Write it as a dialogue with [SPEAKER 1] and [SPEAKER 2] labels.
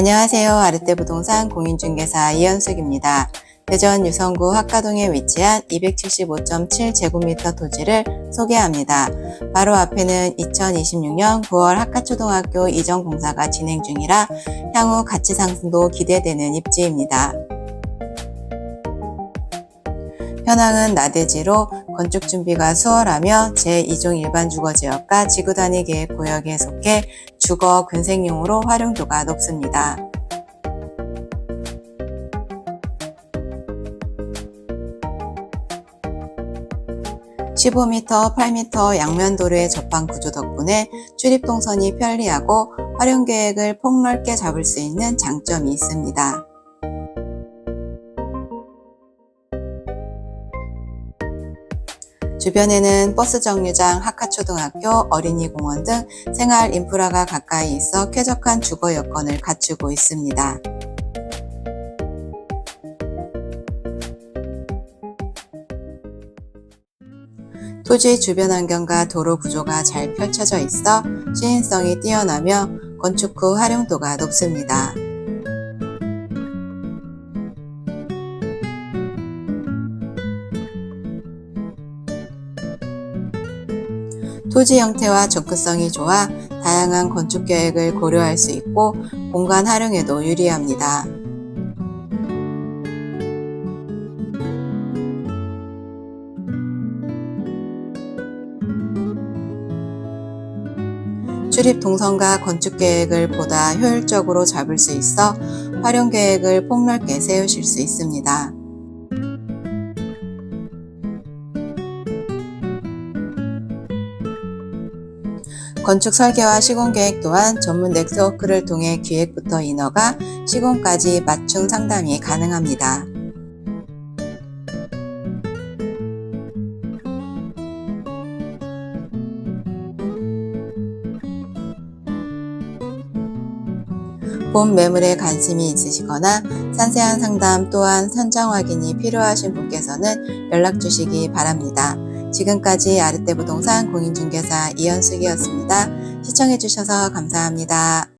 [SPEAKER 1] 안녕하세요. 아르떼 부동산 공인중개사 이현숙입니다. 대전 유성구 학가동에 위치한 275.7제곱미터 토지를 소개합니다. 바로 앞에는 2026년 9월 학가초등학교 이전 공사가 진행 중이라 향후 가치 상승도 기대되는 입지입니다. 현황은 나대지로 건축 준비가 수월하며 제2종 일반 주거 지역과 지구 단위 계획 구역에 속해 주거 근생용으로 활용도가 높습니다. (15m) (8m) 양면 도로의 접한 구조 덕분에 출입 동선이 편리하고 활용 계획을 폭넓게 잡을 수 있는 장점이 있습니다. 주변에는 버스 정류장, 학하초등학교, 어린이공원 등 생활 인프라가 가까이 있어 쾌적한 주거 여건을 갖추고 있습니다. 토지 주변 환경과 도로 구조가 잘 펼쳐져 있어 시인성이 뛰어나며 건축 후 활용도가 높습니다. 토지 형태와 접근성이 좋아 다양한 건축 계획을 고려할 수 있고 공간 활용에도 유리합니다. 출입 동선과 건축 계획을 보다 효율적으로 잡을 수 있어 활용 계획을 폭넓게 세우실 수 있습니다. 건축 설계와 시공 계획 또한 전문 네트워크를 통해 기획부터 인허가, 시공까지 맞춤 상담이 가능합니다. 본 매물에 관심이 있으시거나 상세한 상담 또한 선정 확인이 필요하신 분께서는 연락 주시기 바랍니다. 지금까지 아르떼 부동산 공인중개사 이현숙이었습니다. 시청해주셔서 감사합니다.